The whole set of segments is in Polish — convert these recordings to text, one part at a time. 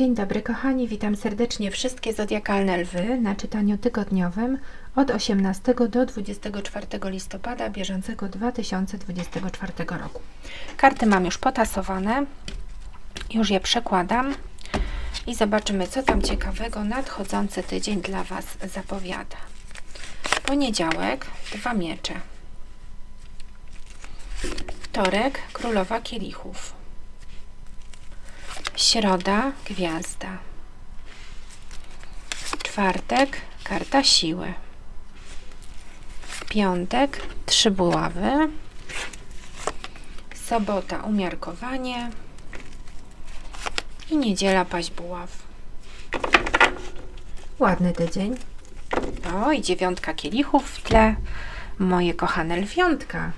Dzień dobry kochani, witam serdecznie wszystkie zodiakalne lwy na czytaniu tygodniowym od 18 do 24 listopada bieżącego 2024 roku. Karty mam już potasowane, już je przekładam i zobaczymy co tam ciekawego nadchodzący tydzień dla Was zapowiada. Poniedziałek, dwa miecze. Wtorek, królowa kielichów. Środa, gwiazda. Czwartek, karta siły. Piątek, trzy buławy. Sobota, umiarkowanie. I niedziela, paść buław. Ładny tydzień. O, i dziewiątka kielichów w tle. Moje kochane lwiątka.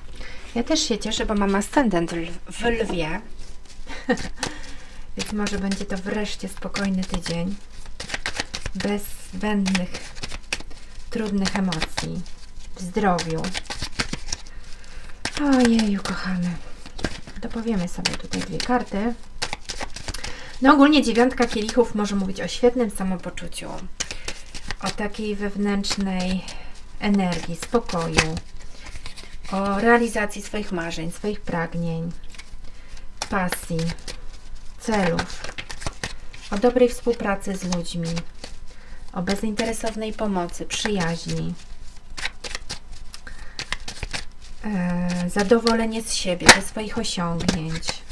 Ja też się cieszę, bo mam ascendent w lwie. Więc może będzie to wreszcie spokojny tydzień. Bez zbędnych, trudnych emocji. W zdrowiu. Ojeju, kochane. Dopowiemy sobie tutaj dwie karty. No ogólnie dziewiątka kielichów może mówić o świetnym samopoczuciu. O takiej wewnętrznej energii, spokoju. O realizacji swoich marzeń, swoich pragnień, pasji celów, o dobrej współpracy z ludźmi, o bezinteresownej pomocy, przyjaźni, e, zadowolenie z siebie, ze swoich osiągnięć.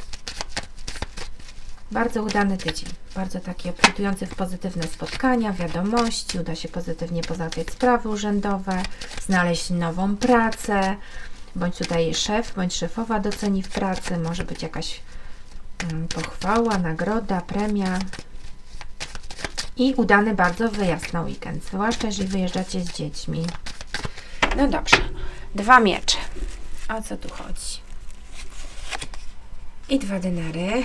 Bardzo udany tydzień, bardzo taki obfitujący w pozytywne spotkania, wiadomości, uda się pozytywnie pozałatwiać sprawy urzędowe, znaleźć nową pracę, bądź tutaj szef, bądź szefowa doceni w pracy, może być jakaś pochwała, nagroda, premia i udany bardzo wyjazd na weekend, zwłaszcza jeżeli wyjeżdżacie z dziećmi. No dobrze, dwa miecze. O co tu chodzi? I dwa denary.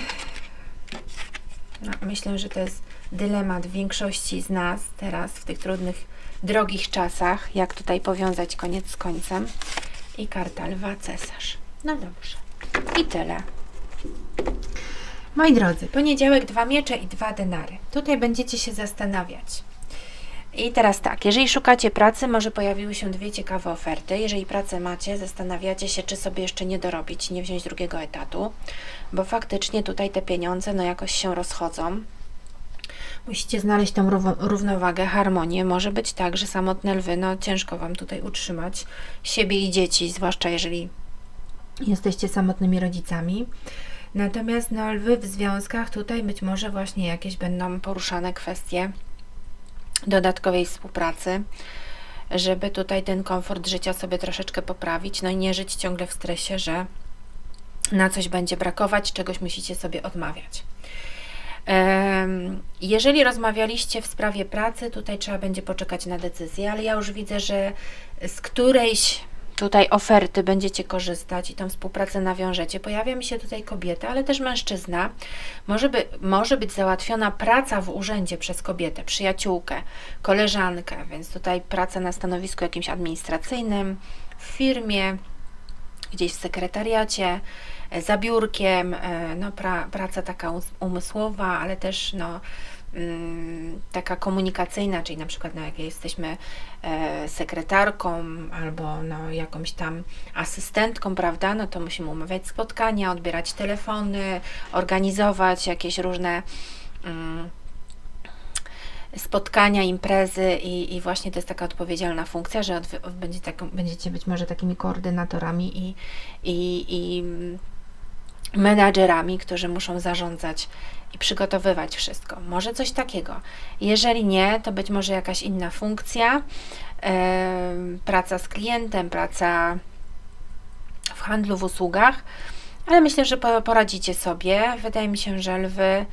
No, myślę, że to jest dylemat większości z nas teraz w tych trudnych, drogich czasach, jak tutaj powiązać koniec z końcem. I karta lwa cesarz. No dobrze. I tyle. Moi drodzy, poniedziałek dwa miecze i dwa denary. Tutaj będziecie się zastanawiać. I teraz tak, jeżeli szukacie pracy, może pojawiły się dwie ciekawe oferty. Jeżeli pracę macie, zastanawiacie się, czy sobie jeszcze nie dorobić, nie wziąć drugiego etatu, bo faktycznie tutaj te pieniądze no jakoś się rozchodzą. Musicie znaleźć tą równowagę, harmonię. Może być tak, że samotne lwy, no ciężko Wam tutaj utrzymać siebie i dzieci, zwłaszcza jeżeli jesteście samotnymi rodzicami. Natomiast no, lwy w związkach tutaj być może właśnie jakieś będą poruszane kwestie dodatkowej współpracy, żeby tutaj ten komfort życia sobie troszeczkę poprawić, no i nie żyć ciągle w stresie, że na coś będzie brakować, czegoś musicie sobie odmawiać. Jeżeli rozmawialiście w sprawie pracy, tutaj trzeba będzie poczekać na decyzję, ale ja już widzę, że z którejś tutaj oferty będziecie korzystać i tą współpracę nawiążecie. Pojawia mi się tutaj kobieta, ale też mężczyzna. Może, by, może być załatwiona praca w urzędzie przez kobietę, przyjaciółkę, koleżankę, więc tutaj praca na stanowisku jakimś administracyjnym, w firmie, gdzieś w sekretariacie, e, za biurkiem, e, no, pra, praca taka umysłowa, ale też no, taka komunikacyjna, czyli na przykład no, jak jesteśmy e, sekretarką albo no, jakąś tam asystentką, prawda, no to musimy umawiać spotkania, odbierać telefony, organizować jakieś różne mm, spotkania, imprezy i, i właśnie to jest taka odpowiedzialna funkcja, że będzie taką, będziecie być może takimi koordynatorami i, i, i menadżerami, którzy muszą zarządzać i przygotowywać wszystko. Może coś takiego. Jeżeli nie, to być może jakaś inna funkcja, praca z klientem, praca w handlu, w usługach, ale myślę, że po- poradzicie sobie. Wydaje mi się, że lwy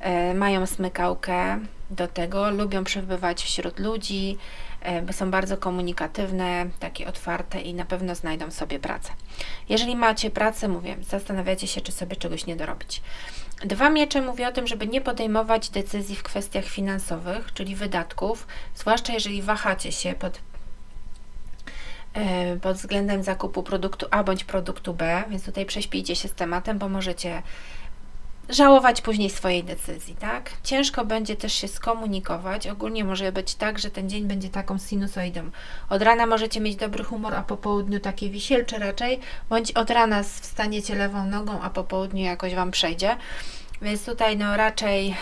e, mają smykałkę do tego, lubią przebywać wśród ludzi, są bardzo komunikatywne, takie otwarte i na pewno znajdą sobie pracę. Jeżeli macie pracę, mówię, zastanawiacie się, czy sobie czegoś nie dorobić. Dwa miecze mówi o tym, żeby nie podejmować decyzji w kwestiach finansowych, czyli wydatków, zwłaszcza jeżeli wahacie się pod pod względem zakupu produktu A bądź produktu B, więc tutaj prześpijcie się z tematem, bo możecie żałować później swojej decyzji, tak? Ciężko będzie też się skomunikować. Ogólnie może być tak, że ten dzień będzie taką sinusoidą. Od rana możecie mieć dobry humor, a po południu takie wisielcze raczej, bądź od rana wstaniecie lewą nogą, a po południu jakoś Wam przejdzie. Więc tutaj no raczej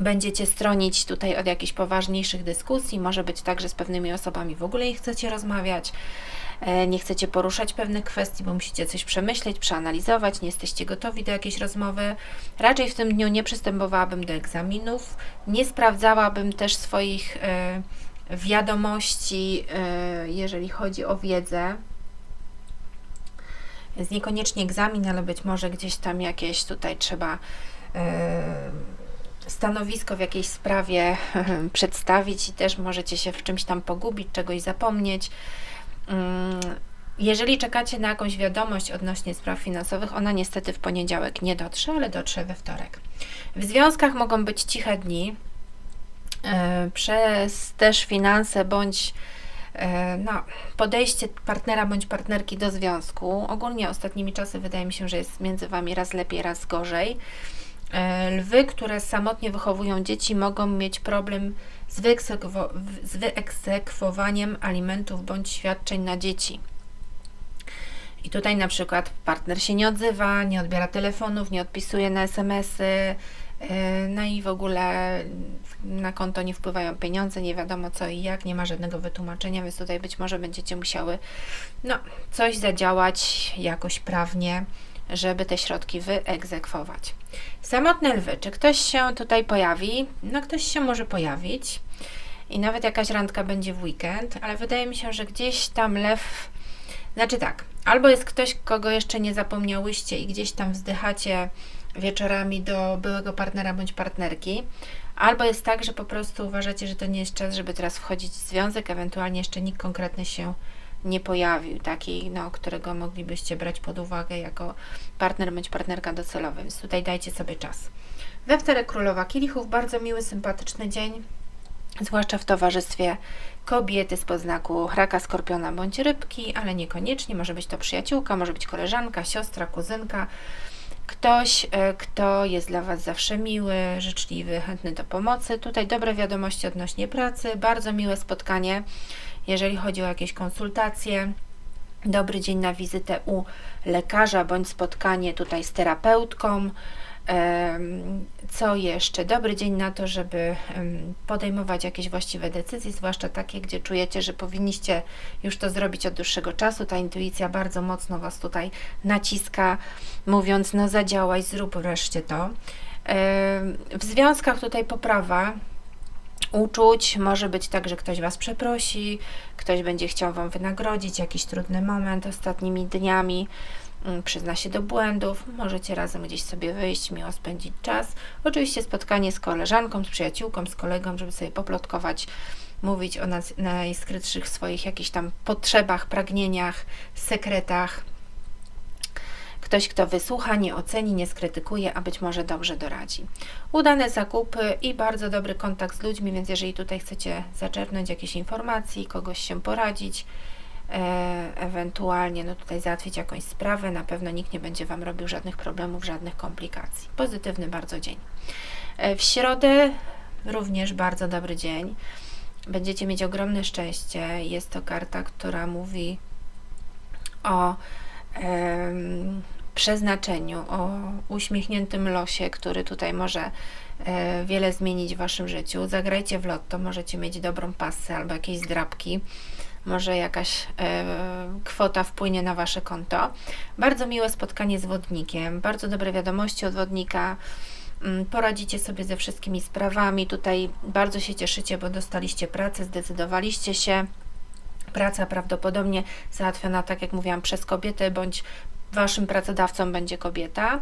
będziecie stronić tutaj od jakichś poważniejszych dyskusji. Może być tak, że z pewnymi osobami w ogóle nie chcecie rozmawiać, nie chcecie poruszać pewnych kwestii, bo musicie coś przemyśleć, przeanalizować, nie jesteście gotowi do jakiejś rozmowy. Raczej w tym dniu nie przystępowałabym do egzaminów, nie sprawdzałabym też swoich e, wiadomości, e, jeżeli chodzi o wiedzę. Jest niekoniecznie egzamin, ale być może gdzieś tam jakieś tutaj trzeba e, stanowisko w jakiejś sprawie przedstawić i też możecie się w czymś tam pogubić, czegoś zapomnieć. Mm, Jeżeli czekacie na jakąś wiadomość odnośnie spraw finansowych, ona niestety w poniedziałek nie dotrze, ale dotrze we wtorek. W związkach mogą być ciche dni e, przez też finanse bądź e, no, podejście partnera bądź partnerki do związku. Ogólnie ostatnimi czasy wydaje mi się, że jest między Wami raz lepiej, raz gorzej. E, Lwy, które samotnie wychowują dzieci, mogą mieć problem z, z wyegzekwowaniem alimentów bądź świadczeń na dzieci. I tutaj na przykład partner się nie odzywa, nie odbiera telefonów, nie odpisuje na SMS-y, yy, no i w ogóle na konto nie wpływają pieniądze, nie wiadomo co i jak, nie ma żadnego wytłumaczenia, więc tutaj być może będziecie musiały no, coś zadziałać jakoś prawnie, żeby te środki wyegzekwować. Samotne lwy, czy ktoś się tutaj pojawi? No ktoś się może pojawić i nawet jakaś randka będzie w weekend, ale wydaje mi się, że gdzieś tam lew, znaczy tak, albo jest ktoś, kogo jeszcze nie zapomniałyście i gdzieś tam wzdychacie wieczorami do byłego partnera bądź partnerki, albo jest tak, że po prostu uważacie, że to nie jest czas, żeby teraz wchodzić w związek, ewentualnie jeszcze nikt konkretny się nie pojawił, taki, no, którego moglibyście brać pod uwagę jako partner bądź partnerka docelowy, więc tutaj dajcie sobie czas. We wtorek Królowa Kielichów, bardzo miły, sympatyczny dzień, zwłaszcza w towarzystwie kobiety z poznaku raka, skorpiona bądź rybki, ale niekoniecznie, może być to przyjaciółka, może być koleżanka, siostra, kuzynka, ktoś, e, kto jest dla Was zawsze miły, życzliwy, chętny do pomocy. Tutaj dobre wiadomości odnośnie pracy, bardzo miłe spotkanie, jeżeli chodzi o jakieś konsultacje. Dobry dzień na wizytę u lekarza bądź spotkanie tutaj z terapeutką. Co jeszcze? Dobry dzień na to, żeby podejmować jakieś właściwe decyzje, zwłaszcza takie, gdzie czujecie, że powinniście już to zrobić od dłuższego czasu. Ta intuicja bardzo mocno Was tutaj naciska, mówiąc: No, zadziałaj, zrób wreszcie to. W związkach tutaj poprawa uczuć. Może być tak, że ktoś Was przeprosi, ktoś będzie chciał Wam wynagrodzić jakiś trudny moment ostatnimi dniami, mm, przyzna się do błędów, możecie razem gdzieś sobie wyjść, miło spędzić czas. Oczywiście spotkanie z koleżanką, z przyjaciółką, z kolegą, żeby sobie poplotkować, mówić o najskrytszych swoich jakichś tam potrzebach, pragnieniach, sekretach. Ktoś, kto wysłucha, nie oceni, nie skrytykuje, a być może dobrze doradzi. Udane zakupy i bardzo dobry kontakt z ludźmi, więc jeżeli tutaj chcecie zaczerpnąć jakieś informacji, kogoś się poradzić, e, ewentualnie no tutaj załatwić jakąś sprawę, na pewno nikt nie będzie Wam robił żadnych problemów, żadnych komplikacji. Pozytywny bardzo dzień. E, w środę również bardzo dobry dzień. Będziecie mieć ogromne szczęście. Jest to karta, która mówi o przeznaczeniu, o uśmiechniętym losie, który tutaj może e, wiele zmienić w Waszym życiu. Zagrajcie w lotto, możecie mieć dobrą pasę albo jakieś zdrabki. Może jakaś e, kwota wpłynie na Wasze konto. Bardzo miłe spotkanie z wodnikiem, bardzo dobre wiadomości od wodnika. Mm, Poradzicie sobie ze wszystkimi sprawami. Tutaj bardzo się cieszycie, bo dostaliście pracę, zdecydowaliście się. Praca prawdopodobnie załatwiona, tak jak mówiłam, przez kobietę, bądź waszym pracodawcą będzie kobieta.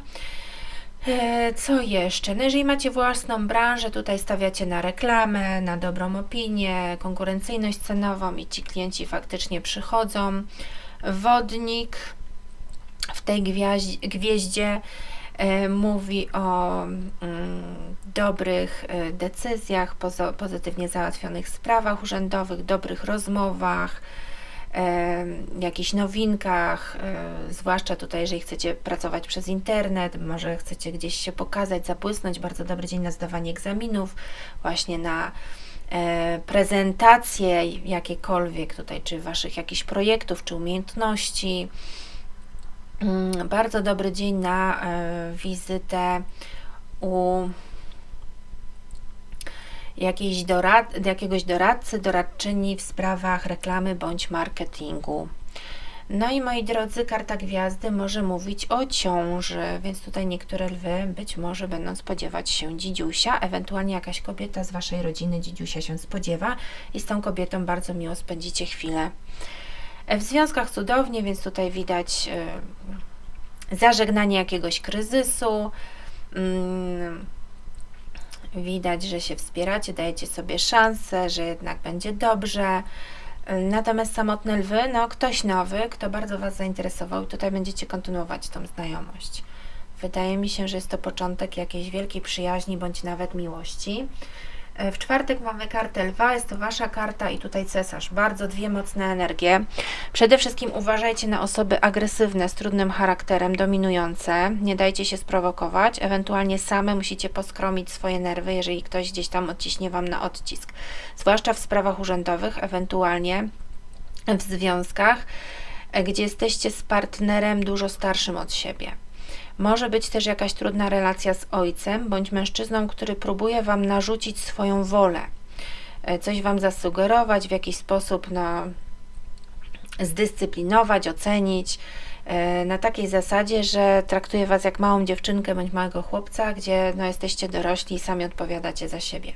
E, Co jeszcze? No jeżeli macie własną branżę, tutaj stawiacie na reklamę, na dobrą opinię, konkurencyjność cenową i ci klienci faktycznie przychodzą. Wodnik w tej gwieździe e, mówi o mm, dobrych e, decyzjach, pozytywnie załatwionych sprawach urzędowych, dobrych rozmowach, jakichś nowinkach, e, zwłaszcza tutaj, jeżeli chcecie pracować przez internet, może chcecie gdzieś się pokazać, zabłysnąć, bardzo dobry dzień na zdawanie egzaminów, właśnie na e, prezentacje jakiekolwiek tutaj, czy Waszych jakichś projektów, czy umiejętności. Mm, Bardzo dobry dzień na e, wizytę u jakiejś dorad, jakiegoś doradcy, doradczyni w sprawach reklamy bądź marketingu. No i moi drodzy, karta gwiazdy może mówić o ciąży, więc tutaj niektóre lwy być może będą spodziewać się dzidziusia, ewentualnie jakaś kobieta z waszej rodziny dzidziusia się spodziewa i z tą kobietą bardzo miło spędzicie chwilę. W związkach cudownie, więc tutaj widać e, zażegnanie jakiegoś kryzysu. Widać, że się wspieracie, dajecie sobie szansę, że jednak będzie dobrze. Natomiast samotne lwy, no ktoś nowy, kto bardzo Was zainteresował, tutaj będziecie kontynuować tą znajomość. Wydaje mi się, że jest to początek jakiejś wielkiej przyjaźni bądź nawet miłości. W czwartek mamy kartę lwa, jest to Wasza karta i tutaj cesarz. Bardzo dwie mocne energie. Przede wszystkim uważajcie na osoby agresywne, z trudnym charakterem, dominujące. Nie dajcie się sprowokować. Ewentualnie same musicie poskromić swoje nerwy, jeżeli ktoś gdzieś tam odciśnie Wam na odcisk. Zwłaszcza w sprawach urzędowych, ewentualnie w związkach, e, gdzie jesteście z partnerem dużo starszym od siebie. Może być też jakaś trudna relacja z ojcem bądź mężczyzną, który próbuje Wam narzucić swoją wolę, e, coś Wam zasugerować, w jakiś sposób no, zdyscyplinować, ocenić. e, Na takiej zasadzie, że traktuje Was jak małą dziewczynkę bądź małego chłopca, gdzie no, jesteście dorośli i sami odpowiadacie za siebie.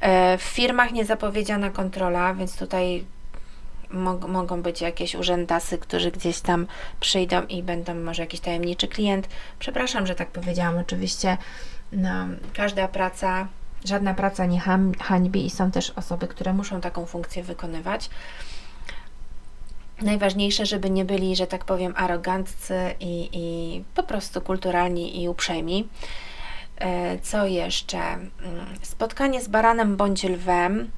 E, W firmach niezapowiedziana kontrola, więc tutaj mog, mogą być jakieś urzędasy, którzy gdzieś tam przyjdą i będą może jakiś tajemniczy klient. Przepraszam, że tak powiedziałam. Oczywiście no, każda praca, żadna praca nie hańbi i są też osoby, które muszą taką funkcję wykonywać. Najważniejsze, żeby nie byli, że tak powiem, aroganccy i, i po prostu kulturalni i uprzejmi. E, Co jeszcze? Mm, Spotkanie z baranem bądź lwem.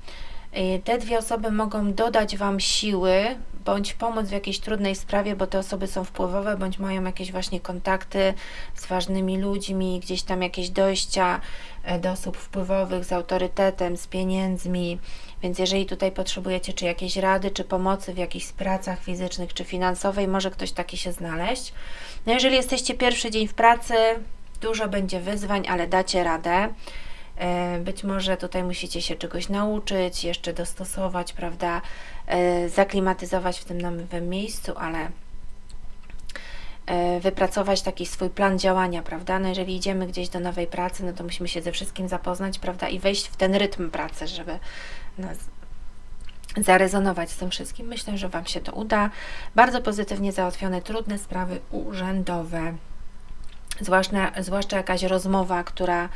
Y, Te dwie osoby mogą dodać Wam siły bądź pomóc w jakiejś trudnej sprawie, bo te osoby są wpływowe bądź mają jakieś właśnie kontakty z ważnymi ludźmi, gdzieś tam jakieś dojścia e, do osób wpływowych z autorytetem, z pieniędzmi. Więc jeżeli tutaj potrzebujecie czy jakiejś rady, czy pomocy w jakichś pracach fizycznych czy finansowej, może ktoś taki się znaleźć. No jeżeli jesteście pierwszy dzień w pracy, dużo będzie wyzwań, ale dacie radę. E, Być może tutaj musicie się czegoś nauczyć, jeszcze dostosować, prawda, e, zaklimatyzować w tym nowym miejscu, ale e, wypracować taki swój plan działania, prawda? No jeżeli idziemy gdzieś do nowej pracy, no to musimy się ze wszystkim zapoznać, prawda, i wejść w ten rytm pracy, żeby no, zarezonować z tym wszystkim. Myślę, że Wam się to uda. Bardzo pozytywnie załatwione trudne sprawy urzędowe, zwłaszcza, zwłaszcza jakaś rozmowa, która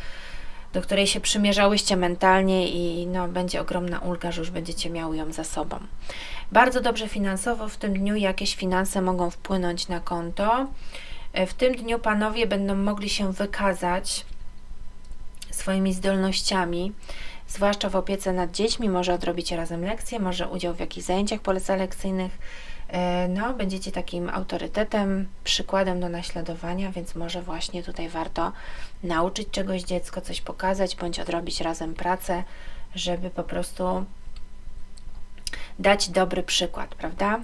do której się przymierzałyście mentalnie i no, będzie ogromna ulga, że już będziecie miały ją za sobą. Bardzo dobrze finansowo w tym dniu jakieś finanse mogą wpłynąć na konto. E, W tym dniu panowie będą mogli się wykazać swoimi zdolnościami, zwłaszcza w opiece nad dziećmi. Może odrobicie razem lekcje, może udział w jakichś zajęciach polecalekcyjnych. E, No, będziecie takim autorytetem, przykładem do naśladowania, więc może właśnie tutaj warto nauczyć czegoś dziecko, coś pokazać, bądź odrobić razem pracę, żeby po prostu dać dobry przykład, prawda?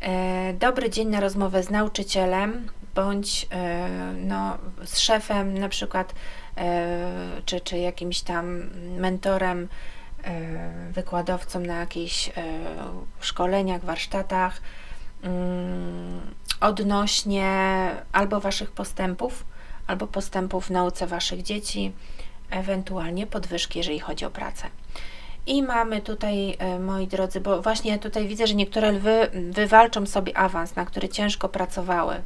E, Dobry dzień na rozmowę z nauczycielem, bądź e, no, z szefem, na przykład, e, czy, czy jakimś tam mentorem, e, wykładowcą na jakichś e, szkoleniach, warsztatach mm, odnośnie albo Waszych postępów, albo postępów w nauce Waszych dzieci, ewentualnie podwyżki, jeżeli chodzi o pracę. I mamy tutaj, e, moi drodzy, bo właśnie tutaj widzę, że niektóre lwy wywalczą sobie awans, na który ciężko pracowały.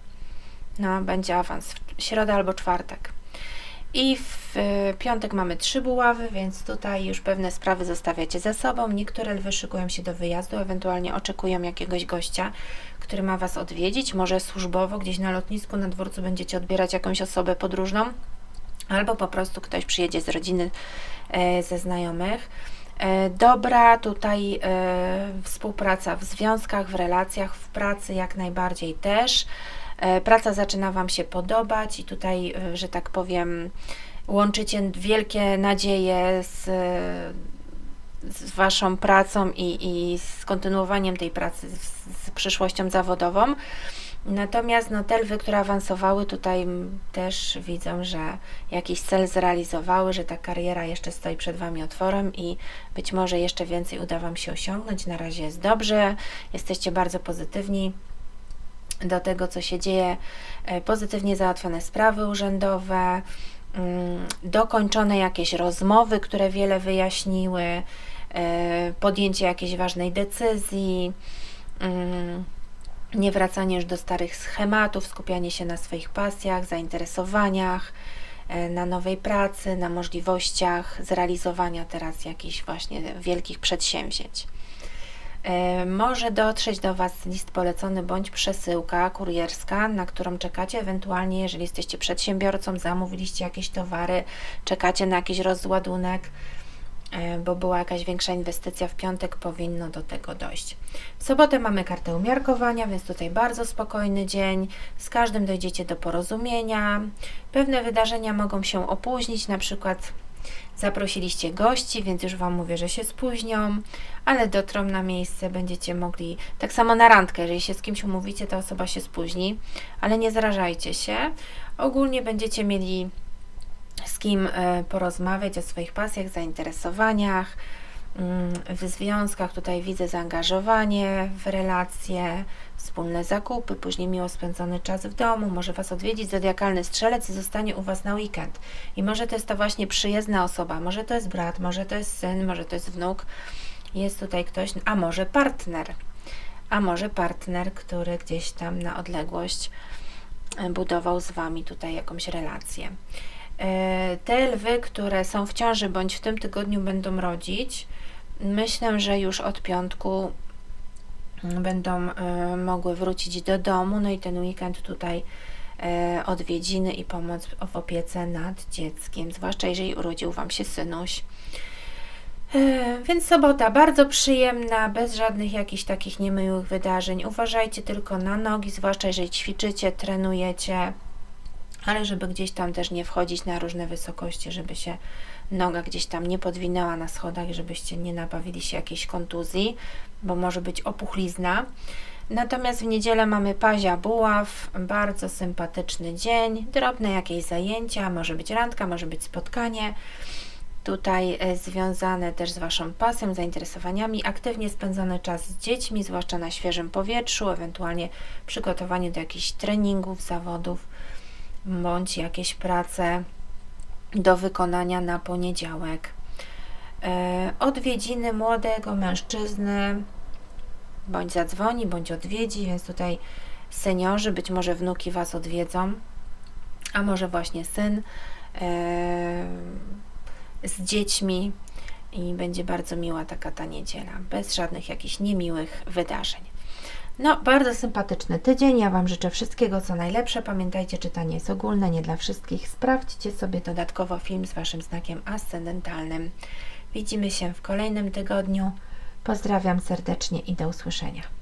No, będzie awans w środę albo czwartek. I w e, piątek mamy trzy buławy, więc tutaj już pewne sprawy zostawiacie za sobą. Niektóre lwy szykują się do wyjazdu, ewentualnie oczekują jakiegoś gościa, który ma Was odwiedzić, może służbowo, gdzieś na lotnisku, na dworcu będziecie odbierać jakąś osobę podróżną, albo po prostu ktoś przyjedzie z rodziny, e, ze znajomych. E, Dobra tutaj współpraca w związkach, w relacjach, w pracy jak najbardziej też. E, Praca zaczyna Wam się podobać i tutaj, e, że tak powiem, łączycie wielkie nadzieje z, z Waszą pracą i, i z kontynuowaniem tej pracy, z, z przyszłością zawodową. Natomiast no, te lwy, które awansowały, tutaj też widzą, że jakiś cel zrealizowały, że ta kariera jeszcze stoi przed Wami otworem i być może jeszcze więcej uda Wam się osiągnąć. Na razie jest dobrze, jesteście bardzo pozytywni do tego, co się dzieje, e, pozytywnie załatwione sprawy urzędowe, mm, dokończone jakieś rozmowy, które wiele wyjaśniły, e, podjęcie jakiejś ważnej decyzji, mm, nie wracanie już do starych schematów, skupianie się na swoich pasjach, zainteresowaniach, e, na nowej pracy, na możliwościach zrealizowania teraz jakichś właśnie wielkich przedsięwzięć. E, Może dotrzeć do Was list polecony bądź przesyłka kurierska, na którą czekacie, ewentualnie jeżeli jesteście przedsiębiorcą, zamówiliście jakieś towary, czekacie na jakiś rozładunek, e, bo była jakaś większa inwestycja w piątek, powinno do tego dojść. W sobotę mamy kartę umiarkowania, więc tutaj bardzo spokojny dzień. Z każdym dojdziecie do porozumienia. Pewne wydarzenia mogą się opóźnić, na przykład zaprosiliście gości, więc już Wam mówię, że się spóźnią, ale dotrą na miejsce, będziecie mogli, tak samo na randkę, jeżeli się z kimś umówicie, ta osoba się spóźni, ale nie zrażajcie się. Ogólnie będziecie mieli z kim e, porozmawiać o swoich pasjach, zainteresowaniach, mm, w związkach. Tutaj widzę zaangażowanie w relacje, wspólne zakupy, później miło spędzony czas w domu. Może Was odwiedzić zodiakalny strzelec i zostanie u Was na weekend. I może to jest ta właśnie przyjezdna osoba, może to jest brat, może to jest syn, może to jest wnuk. Jest tutaj ktoś, a może partner. A może partner, który gdzieś tam na odległość e, budował z Wami tutaj jakąś relację. E, Te lwy, które są w ciąży bądź w tym tygodniu będą rodzić, myślę, że już od piątku będą e, mogły wrócić do domu. No i ten weekend tutaj e, odwiedziny i pomoc w opiece nad dzieckiem, zwłaszcza jeżeli urodził Wam się synuś. E, Więc sobota bardzo przyjemna, bez żadnych jakichś takich niemiłych wydarzeń. Uważajcie tylko na nogi, zwłaszcza jeżeli ćwiczycie, trenujecie, ale żeby gdzieś tam też nie wchodzić na różne wysokości, żeby się noga gdzieś tam nie podwinęła na schodach, żebyście nie nabawili się jakiejś kontuzji, bo może być opuchlizna. Natomiast w niedzielę mamy Pazia Buław, bardzo sympatyczny dzień, drobne jakieś zajęcia, może być randka, może być spotkanie. Tutaj e, związane też z Waszą pasją, zainteresowaniami, aktywnie spędzony czas z dziećmi, zwłaszcza na świeżym powietrzu, ewentualnie przygotowanie do jakichś treningów, zawodów, bądź jakieś prace do wykonania na poniedziałek. E, Odwiedziny młodego mężczyzny, bądź zadzwoni, bądź odwiedzi, więc tutaj seniorzy, być może wnuki Was odwiedzą, a może właśnie syn e, z dziećmi i będzie bardzo miła taka ta niedziela, bez żadnych jakichś niemiłych wydarzeń. No, bardzo sympatyczny tydzień. Ja Wam życzę wszystkiego, co najlepsze. Pamiętajcie, czytanie jest ogólne, nie dla wszystkich. Sprawdźcie sobie dodatkowo film z Waszym znakiem ascendentalnym. Widzimy się w kolejnym tygodniu. Pozdrawiam serdecznie i do usłyszenia.